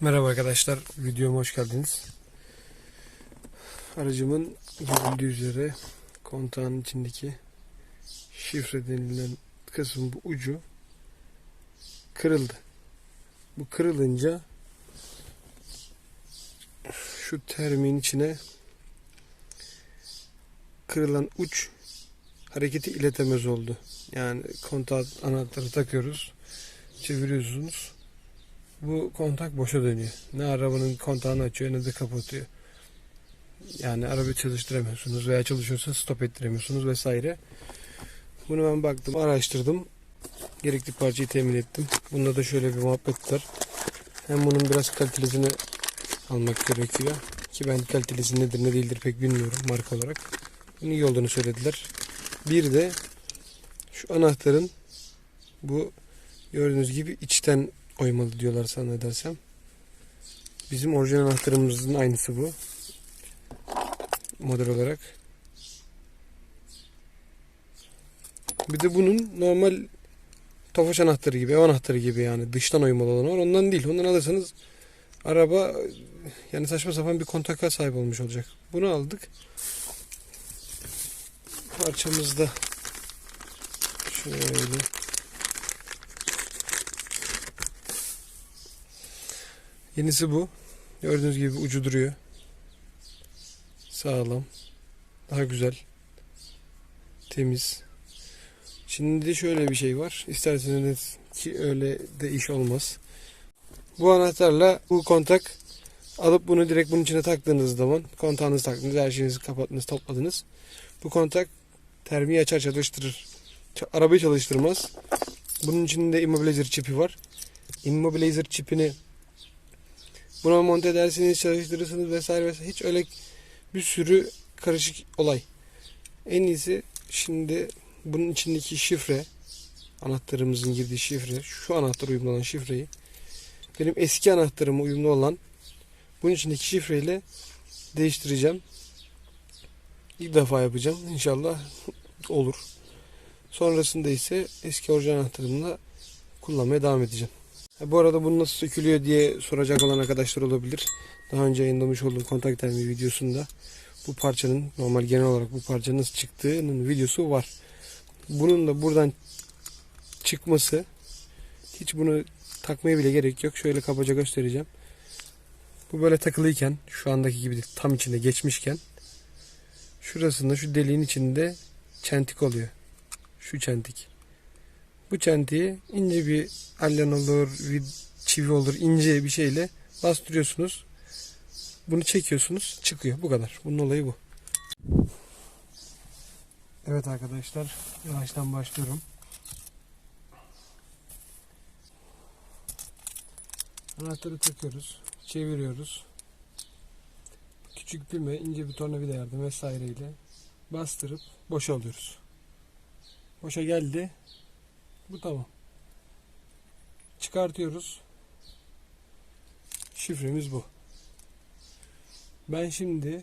Merhaba arkadaşlar, videoma hoş geldiniz. Aracımın görüldüğü üzere kontağın içindeki şifre denilen kısım bu ucu kırıldı. Bu kırılınca şu termin içine kırılan uç hareketi iletemez oldu. Yani kontağı anahtarı takıyoruz, çeviriyorsunuz bu kontak boşa dönüyor. Ne arabanın kontağını açıyor ne de kapatıyor. Yani arabayı çalıştıramıyorsunuz veya çalışıyorsa stop ettiremiyorsunuz vesaire. Bunu ben baktım, araştırdım. Gerekli parçayı temin ettim. Bunda da şöyle bir muhabbet var. Hem bunun biraz kalitelisini almak gerekiyor. Ki ben kalitesi nedir ne değildir pek bilmiyorum marka olarak. Bunun iyi olduğunu söylediler. Bir de şu anahtarın bu gördüğünüz gibi içten oymalı diyorlar zannedersem. Bizim orijinal anahtarımızın aynısı bu. Model olarak. Bir de bunun normal tofaş anahtarı gibi, ev anahtarı gibi yani dıştan oymalı olan var. Ondan değil. Ondan alırsanız araba yani saçma sapan bir kontaka sahip olmuş olacak. Bunu aldık. Parçamızda şöyle Yenisi bu. Gördüğünüz gibi ucu duruyor. Sağlam. Daha güzel. Temiz. Şimdi şöyle bir şey var. İsterseniz ki öyle de iş olmaz. Bu anahtarla bu kontak alıp bunu direkt bunun içine taktığınız zaman kontağınızı taktınız, her şeyinizi kapattınız, topladınız. Bu kontak termiği açar çalıştırır. Arabayı çalıştırmaz. Bunun içinde immobilizer çipi var. Immobilizer çipini Buna monte edersiniz, çalıştırırsınız vesaire vesaire. Hiç öyle bir sürü karışık olay. En iyisi şimdi bunun içindeki şifre, anahtarımızın girdiği şifre, şu anahtar uyumlu olan şifreyi benim eski anahtarıma uyumlu olan bunun içindeki şifreyle değiştireceğim. İlk defa yapacağım. İnşallah olur. Sonrasında ise eski orijinal anahtarımla kullanmaya devam edeceğim. Ha, Bu arada bunu nasıl sökülüyor diye soracak olan arkadaşlar olabilir. Daha önce yayınlamış olduğum kontak termi videosunda bu parçanın normal genel olarak bu parça nasıl çıktığının videosu var. Bunun da buradan çıkması hiç bunu takmaya bile gerek yok. Şöyle kabaca göstereceğim. Bu böyle takılıyken şu andaki gibi tam içinde geçmişken şurasında şu deliğin içinde çentik oluyor. Şu çentik. Bu çentiği ince bir allen olur, bir çivi olur, ince bir şeyle bastırıyorsunuz. Bunu çekiyorsunuz, çıkıyor. Bu kadar. Bunun olayı bu. Evet arkadaşlar, yavaştan başlıyorum. Anahtarı takıyoruz, çeviriyoruz. Küçük pime, ince bir tornavida yardım vesaireyle bastırıp boşalıyoruz. Boşa geldi. Bu tamam. Çıkartıyoruz. Şifremiz bu. Ben şimdi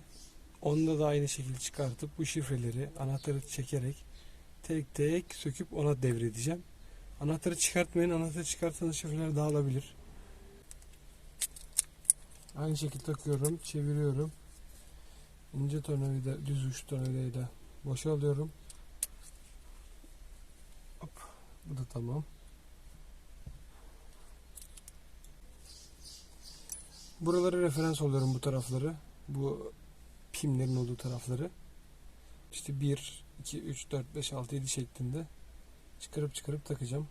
onda da aynı şekilde çıkartıp bu şifreleri anahtarı çekerek tek tek söküp ona devredeceğim. Anahtarı çıkartmayın. Anahtarı çıkartsanız şifreler dağılabilir. Aynı şekilde takıyorum. Çeviriyorum. İnce tornavida, düz uç tornavidayla boşalıyorum. Bu da tamam. Buraları referans alıyorum bu tarafları. Bu pimlerin olduğu tarafları. İşte 1, 2, 3, 4, 5, 6, 7 şeklinde çıkarıp çıkarıp takacağım.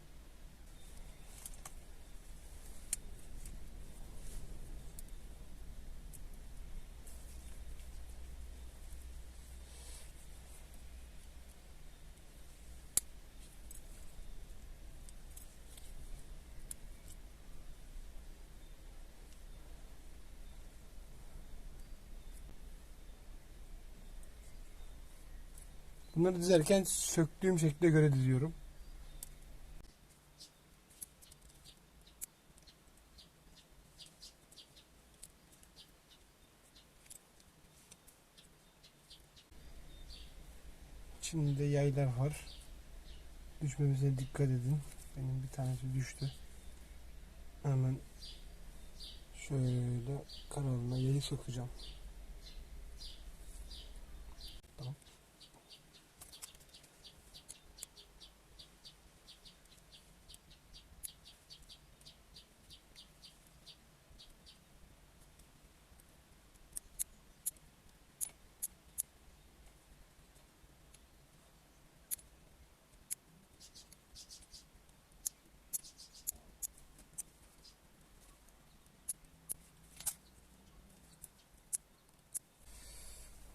Bunları dizerken söktüğüm şekle göre diziyorum. İçinde yaylar var. Düşmemize dikkat edin. Benim bir tanesi düştü. Hemen Şöyle kanalına yayı sokacağım. Tamam.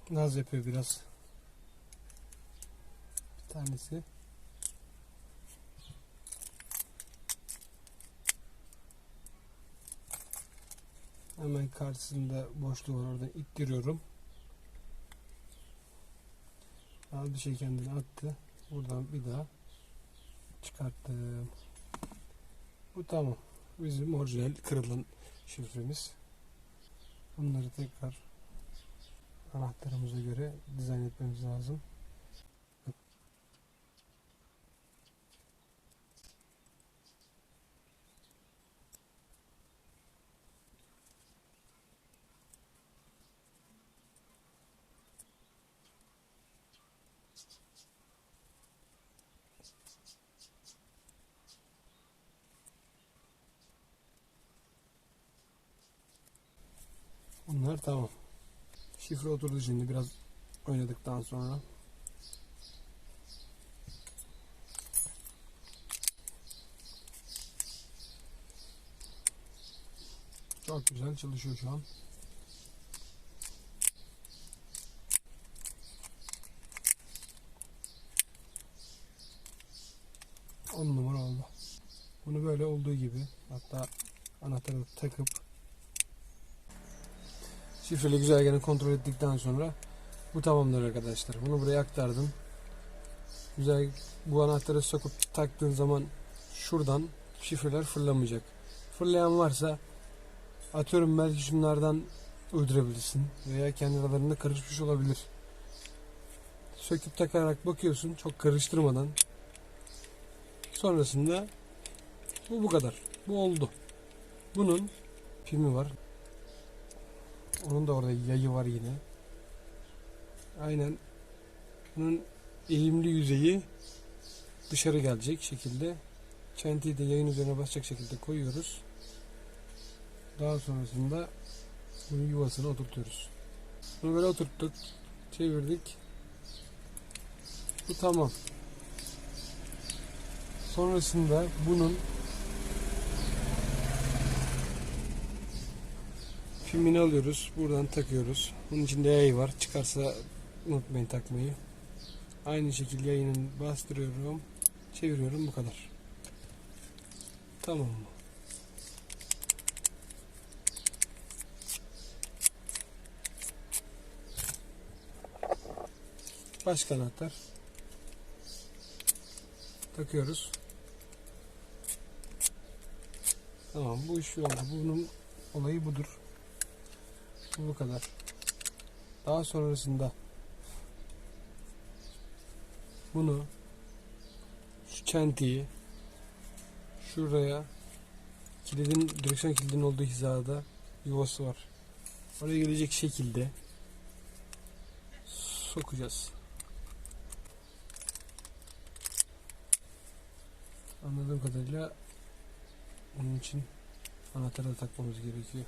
Naz yapıyor biraz. Bir tanesi. Hemen karşısında boşluğu var oradan ittiriyorum. Aldı şey kendini attı. Buradan bir daha çıkarttım. Bu tamam. Bizim orijinal kırılan şifremiz. Bunları tekrar anahtarımıza göre dizayn etmemiz lazım. Bunlar tamam. Şifre oturdu şimdi biraz oynadıktan sonra. Çok güzel çalışıyor şu an. On numara oldu. Bunu böyle olduğu gibi hatta anahtarı takıp Şifreli güzergahını kontrol ettikten sonra bu tamamdır arkadaşlar. Bunu buraya aktardım. Güzel bu anahtarı sokup taktığın zaman şuradan şifreler fırlamayacak. Fırlayan varsa atıyorum belki şunlardan öldürebilirsin veya kendi aralarında karışmış olabilir. Söküp takarak bakıyorsun çok karıştırmadan. Sonrasında bu bu kadar. Bu oldu. Bunun pimi var. Onun da orada yayı var yine. Aynen. Bunun eğimli yüzeyi dışarı gelecek şekilde. Çentiyi de yayın üzerine basacak şekilde koyuyoruz. Daha sonrasında bunun yuvasını oturtuyoruz. Bunu böyle oturttuk. Çevirdik. Bu tamam. Sonrasında bunun Filmini alıyoruz. Buradan takıyoruz. Bunun içinde yay var. Çıkarsa unutmayın takmayı. Aynı şekilde yayını bastırıyorum. Çeviriyorum. Bu kadar. Tamam mı? Başka anahtar. Takıyoruz. Tamam bu iş oldu. Bunun olayı budur. Bu kadar. Daha sonrasında bunu şu çentiyi şuraya kilidin direksiyon kilidinin olduğu hizada yuvası var. Oraya gelecek şekilde sokacağız. Anladığım kadarıyla bunun için anahtarı da takmamız gerekiyor.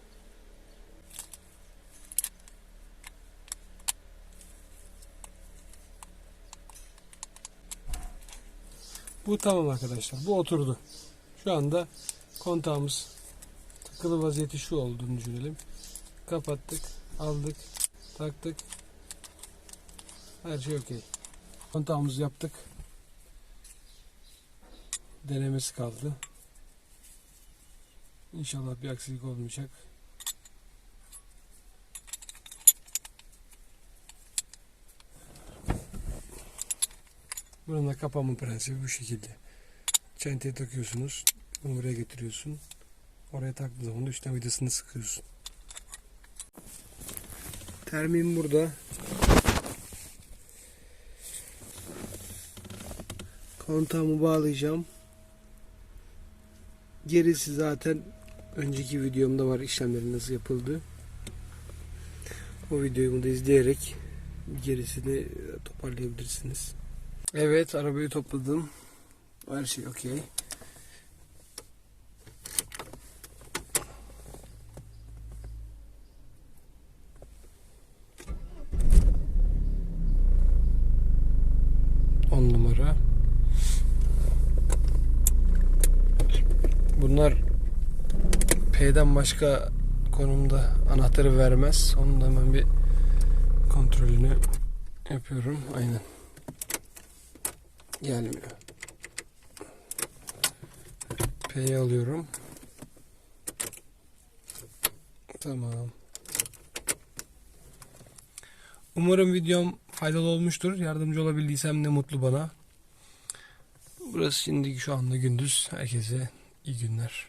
Bu tamam arkadaşlar. Bu oturdu. Şu anda kontağımız takılı vaziyeti şu olduğunu düşünelim. Kapattık, aldık, taktık. Her şey okey. Kontağımızı yaptık. Denemesi kaldı. İnşallah bir aksilik olmayacak. Bunun da kapama prensibi bu şekilde. Çenteye takıyorsunuz. Bunu buraya getiriyorsun. Oraya taktığın zaman da üstten vidasını sıkıyorsun. Termin burada. Kontağımı bağlayacağım. Gerisi zaten önceki videomda var işlemlerin nasıl yapıldığı. O videomu da izleyerek gerisini toparlayabilirsiniz. Evet arabayı topladım. Her şey okey. On numara. Bunlar P'den başka konumda anahtarı vermez. Onun da hemen bir kontrolünü yapıyorum. Aynen. Gelmiyor. P'yi alıyorum. Tamam. Umarım videom faydalı olmuştur. Yardımcı olabildiysem ne mutlu bana. Burası şimdi şu anda gündüz. Herkese iyi günler.